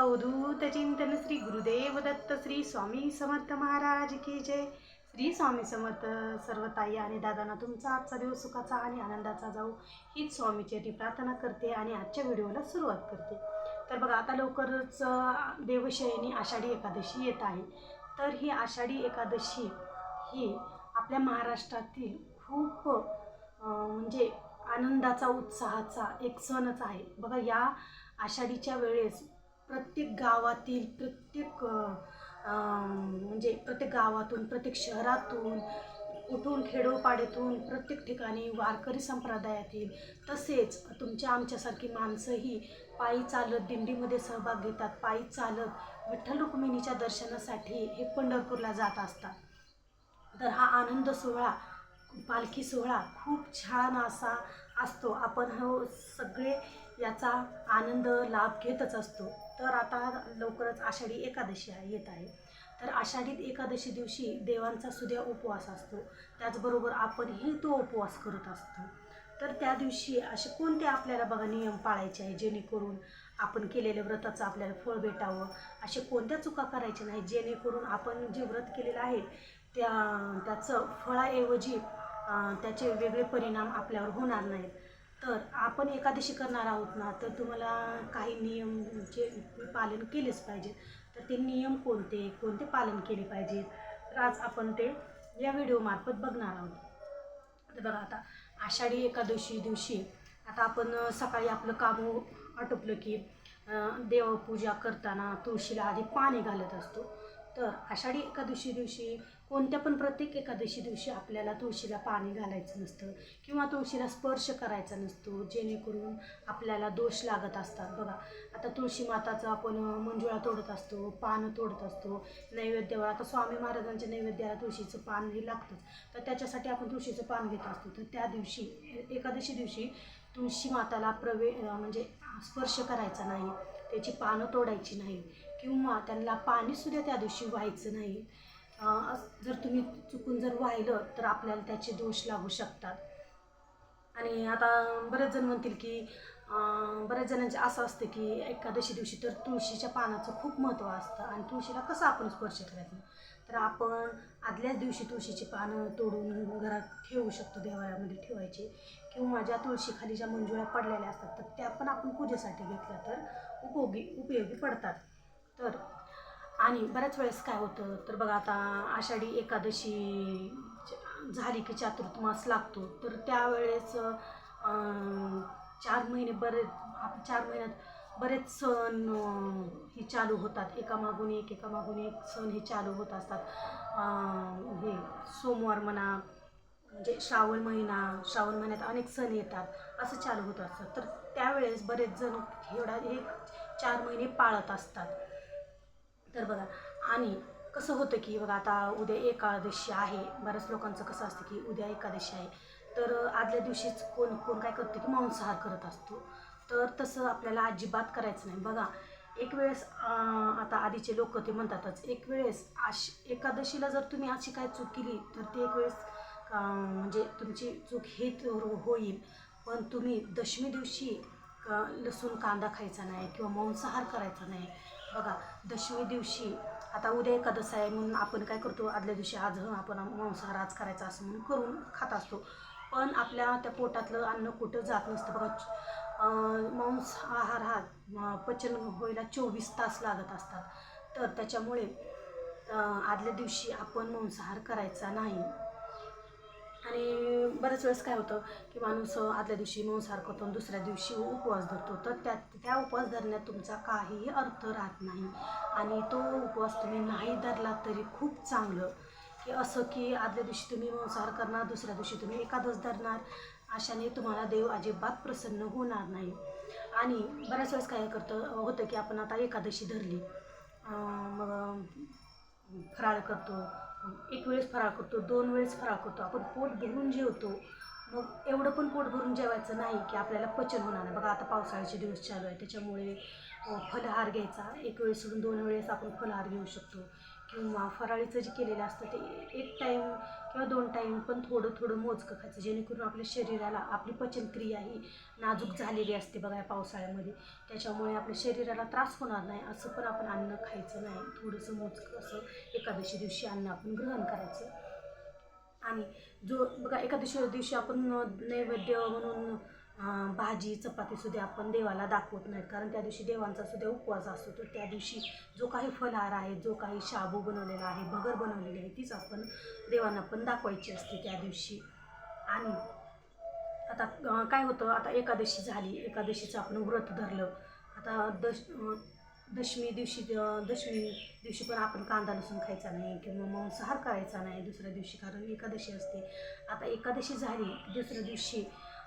अवधूत चिंतन श्री गुरुदेव दत्त श्री स्वामी समर्थ महाराज की जय श्री स्वामी समर्थ सर्व ताई आणि दादांना तुमचा आजचा दिवस सुखाचा आणि आनंदाचा जाऊ हीच स्वामीची प्रार्थना करते आणि आजच्या व्हिडिओला सुरुवात करते तर बघा आता लवकरच देवशयनी आषाढी एकादशी येत आहे तर ही आषाढी एकादशी ही आपल्या महाराष्ट्रातील खूप म्हणजे आनंदाचा उत्साहाचा एक सणच आहे बघा या आषाढीच्या वेळेस प्रत्येक गावातील प्रत्येक म्हणजे प्रत्येक गावातून प्रत्येक शहरातून कुठून खेडोपाड्यातून प्रत्येक ठिकाणी वारकरी संप्रदायातील तसेच तुमच्या आमच्यासारखी माणसंही पायी चालत दिंडीमध्ये सहभाग घेतात पायी चालत विठ्ठल रुक्मिणीच्या दर्शनासाठी हे पंढरपूरला जात असतात. तर हा आनंद सोहळा पालखी सोहळा खूप छान असा असतो. आपण हो सगळे याचा आनंद लाभ घेतच असतो. तर आता लवकरच आषाढी एकादशी आहे येत आहे. तर आषाढीत एकादशी दिवशी देवांचा सुद्या उपवास असतो. त्याचबरोबर आपणही तो उपवास करत असतो. तर त्या दिवशी असे कोणते आपल्याला बघा नियम पाळायचे आहे? जेणेकरून आपण केलेल्या व्रताचं आपल्याला फळ भेटावं? असे कोणत्या चुका करायच्या नाही जेणेकरून आपण जे व्रत केलेलं आहे त्या त्याचं फळाऐवजी त्याचे वेगळे परिणाम आपल्यावर होणार नाहीत. तर आपण एकादशी करणार आहोत ना तर तुम्हाला काही नियम जे पालन केलेच पाहिजे. तर ते नियम कोणते? कोणते पालन केले पाहिजे? तर आज आपण ते या व्हिडिओमार्फत बघणार आहोत. तर बघा आता आषाढी एकादशी दिवशी आता आपण सकाळी आपलं काम हो, आटोपलं की देवपूजा करताना तुळशीला आधी पाणी घालत असतो. तर आषाढी एकादशी दिवशी कोणत्या पण प्रत्येक एकादशी दिवशी आपल्याला तुळशीला पाणी घालायचं नसतं किंवा तुळशीला स्पर्श करायचा नसतो जेणेकरून आपल्याला दोष लागत असतात. बघा आता तुळशी माताचं आपण मंजुळा तोडत असतो पानं तोडत असतो नैवेद्यावर आता स्वामी महाराजांच्या नैवेद्याला तुळशीचं पान हे लागतंच. तर त्याच्यासाठी आपण तुळशीचं पान घेत असतो. तर त्या दिवशी एकादशी दिवशी तुळशी माताला प्रवे म्हणजे स्पर्श करायचा नाही त्याची पानं तोडायची नाही किंवा त्यांना पाणीसुद्धा त्या दिवशी व्हायचं नाही. जर तुम्ही चुकून जर वाहिलं तर आपल्याला त्याचे दोष लागू शकतात. आणि आता बरेच जण म्हणतील की बऱ्याच जणांचे असं असतं की एकादशी दिवशी तर तुळशीच्या पानाचं खूप महत्त्व असतं आणि तुळशीला कसं आपण स्पर्श करायचं? तर आपण आदल्याच दिवशी तुळशीची पानं तोडून घरात ठेवू शकतो देवाळ्यामध्ये ठेवायचे. किंवा ज्या तुळशीखाली ज्या मंजुळ्या पडलेल्या असतात तर त्या पण आपण पूजेसाठी घेतल्या तर उपयोगी उपयोगी पडतात. तर आणि बऱ्याच वेळेस काय होतं तर बघा आता आषाढी एकादशी झाली की चातुर्मास लागतो तर त्यावेळेस चार महिने बरेच आप चार महिन्यात बरेच सण हे चालू होतात. एकामागून एक एकामागून एक सण हे चालू होत असतात. हे सोमवार म्हणा म्हणजे श्रावण महिना श्रावण महिन्यात अनेक सण येतात असं चालू होत असतं. तर त्यावेळेस बरेच जण एवढा एक चार महिने पाळत असतात. तर बघा आणि कसं होतं की बघा आता उद्या एकादशी आहे. बऱ्याच लोकांचं कसं असतं की उद्या एकादशी आहे. तर आदल्या दिवशीच कोण कोण काय करतं की मांसाहार करत असतो. तर तसं आपल्याला अजिबात करायचं नाही. बघा एक वेळेस आता आधीचे लोक ते म्हणतातच एक वेळेस आश एकादशीला जर तुम्ही अशी काय चूक केली तर ती एक वेळेस म्हणजे तुमची चूक हे होईल. पण तुम्ही दशमी दिवशी लसूण कांदा खायचा नाही किंवा मांसाहार करायचा नाही. बघा दशमी दिवशी आता उद्या एकादश आहे म्हणून आपण काय करतो आदल्या दिवशी आज आपण मांसाहार आज करायचा असं म्हणून करून खात असतो. पण आपल्या त्या पोटातलं अन्न कुठं जात नसतं. बघा मांसाहार हा पचन व्हायला चोवीस तास लागत असतात. तर त्याच्यामुळे आदल्या दिवशी आपण मांसाहार करायचा नाही. आणि बऱ्याच वेळेस काय होतं की माणूस आदल्या दिवशी मांसाहार करतो दुसऱ्या दिवशी उपवास धरतो. तर त्या त्या उपवास धरण्यात तुमचा काहीही अर्थ राहत नाही. आणि तो उपवास तुम्ही नाही धरला तरी खूप चांगलं. की असं की आदल्या दिवशी तुम्ही मांसाहार करणार दुसऱ्या दिवशी तुम्ही एकादश धरणार अशाने तुम्हाला देव अजिबात प्रसन्न होणार नाही. आणि बऱ्याच वेळेस काय करतं होतं की आपण आता एकादशी धरली. मग फराळ करतो एक वेळेस फराळ करतो दोन वेळेस फराळ करतो. आपण पोट भरून जेवतो मग एवढं पण पोट भरून जेवायचं नाही की आपल्याला पचन होणार नाही. बघा आता पावसाळ्याचे दिवस चालू आहे त्याच्यामुळे फलहार घ्यायचा. एक वेळेस सोडून दोन वेळेस आपण फलहार घेऊ शकतो. किंवा फराळीचं जे केलेलं असतं ते एक टाईम किंवा दोन टाईम पण थोडं थोडं मोजकं खायचं. जेणेकरून आपल्या शरीराला आपली पचनक्रिया ही नाजूक झालेली असते बघा या पावसाळ्यामध्ये. त्याच्यामुळे आपल्या शरीराला त्रास होणार नाही असं पण आपण अन्न खायचं नाही. थोडंसं मोजकं असं एकादशी दिवशी अन्न आपण ग्रहण करायचं. आणि जो बघा एकादशी दिवशी आपण नैवेद्य म्हणून भाजी भाजी चपातीसुद्धा आपण देवाला दाखवत नाहीत. कारण त्या दिवशी देवांचा सुद्धा उपवास असतो. तर त्या दिवशी जो काही फलाहार आहे जो काही शाबू बनवलेला आहे भगर बनवलेली आहे तीच आपण देवांना पण दाखवायची असते त्या दिवशी. आणि आता काय होतं आता एकादशी झाली. एकादशीचं आपण व्रत धरलं. आता दश दशमी दिवशी दशमी दिवशी पण आपण कांदा लसूण खायचा नाही किंवा मांसाहार करायचा नाही दुसऱ्या दिवशी कारण एकादशी असते. आता एकादशी झाली दुसऱ्या दिवशी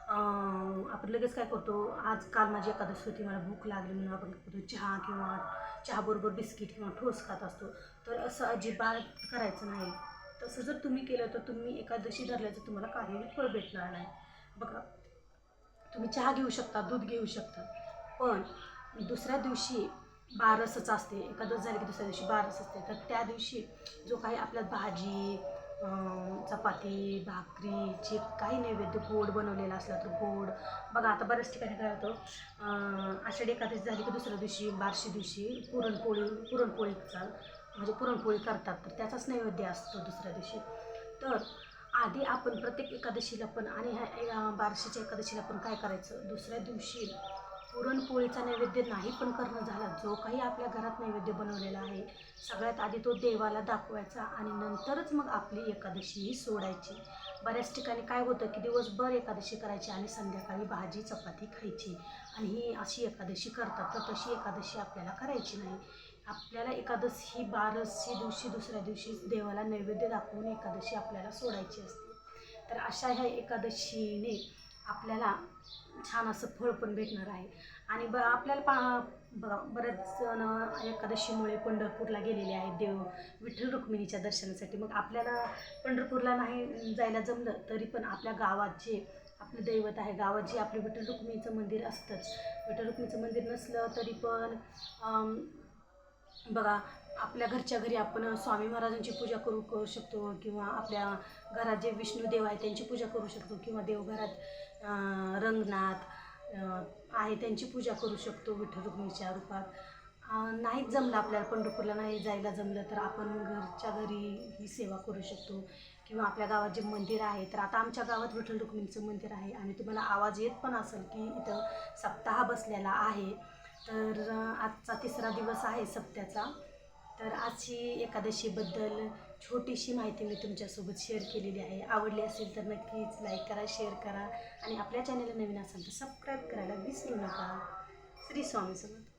आपण लगेच काय करतो आज काल माझी एकादशी होती मला भूक लागली म्हणून आपण काय करतो चहा किंवा चहाबरोबर बिस्किट किंवा ठोस खात असतो. तर असं अजिबात करायचं नाही. तसं जर तुम्ही केलं तर तुम्ही एकादशी धरल्याचं तुम्हाला काहीही फळ भेटणार नाही. बघा तुम्ही चहा घेऊ शकता दूध घेऊ शकता पण दुसऱ्या दिवशी बारसच असते. एकादश झाली की दुसऱ्या दिवशी बारस असते. तर त्या दिवशी जो काही आपल्यात भाजी चपाती भाकरी जे काही नैवेद्य गोड बनवलेला असला तर गोड. बघा आता बऱ्याच ठिकाणी काय होतं आषाढी एकादशी झाली की दुसऱ्या दिवशी बारशी दिवशी पुरणपोळी पुरणपोळीचा म्हणजे पुरणपोळी करतात. तर त्याचाच नैवेद्य असतो दुसऱ्या दिवशी. तर आधी आपण प्रत्येक एकादशीला पण आणि ह्या बारशीच्या एकादशीला पण काय करायचं? दुसऱ्या दिवशी पुरणपोळीचा नैवेद्य नाही पण करणं झाला. जो काही आपल्या घरात नैवेद्य बनवलेला आहे सगळ्यात आधी तो देवाला दाखवायचा आणि नंतरच मग आपली एकादशी ही सोडायची. बऱ्याच ठिकाणी काय होतं की दिवसभर एकादशी करायची आणि संध्याकाळी भाजी चपाती खायची आणि ही अशी एकादशी करतात. तर तशी एकादशी आपल्याला करायची नाही. आपल्याला एकादशी ही बारसी दिवशी दुसऱ्या दिवशी देवाला नैवेद्य दाखवून एकादशी आपल्याला सोडायची असते. तर अशा ह्या एकादशीने आपल्याला छान असं फळ पण भेटणार आहे. आणि ब आपल्याला पा बघा बरेच जण एकादशीमुळे पंढरपूरला गेलेले आहेत. देव विठ्ठल रुक्मिणीच्या दर्शनासाठी. मग आपल्याला पंढरपूरला नाही जायला जमलं तरी पण आपल्या गावात जे आपलं दैवत आहे गावात जे आपलं विठ्ठल रुक्मिणीचं मंदिर असतंच. विठ्ठल रुक्मिणीचं मंदिर नसलं तरी पण बघा आपल्या घरच्या घरी आपण स्वामी महाराजांची पूजा करू करू शकतो किंवा आपल्या घरात जे विष्णुदेव आहे त्यांची पूजा करू शकतो किंवा देवघरात रंगनाथ आहे त्यांची पूजा करू शकतो विठ्ठल रुक्मिणीच्या रूपात. नाहीच जमलं आपल्याला पंढरपूरला नाही जायला जमलं तर आपण घरच्या घरी ही सेवा करू शकतो. किंवा आपल्या गावात जे मंदिर आहे तर आता आमच्या गावात विठ्ठल रुक्मिणीचं मंदिर आहे आणि तुम्हाला आवाज येत पण असेल की इथं सप्ताह बसलेला आहे. तर आजचा तिसरा दिवस आहे सप्त्याचा. तर आजची एकादशीबद्दल छोटीशी माहिती मी तुमच्यासोबत शेअर केलेली आहे. आवडली असेल तर नक्कीच लाईक करा शेअर करा आणि आपल्या चॅनलला नवीन असाल तर सबस्क्राईब करायला विसरू नका. श्री स्वामी समर्थ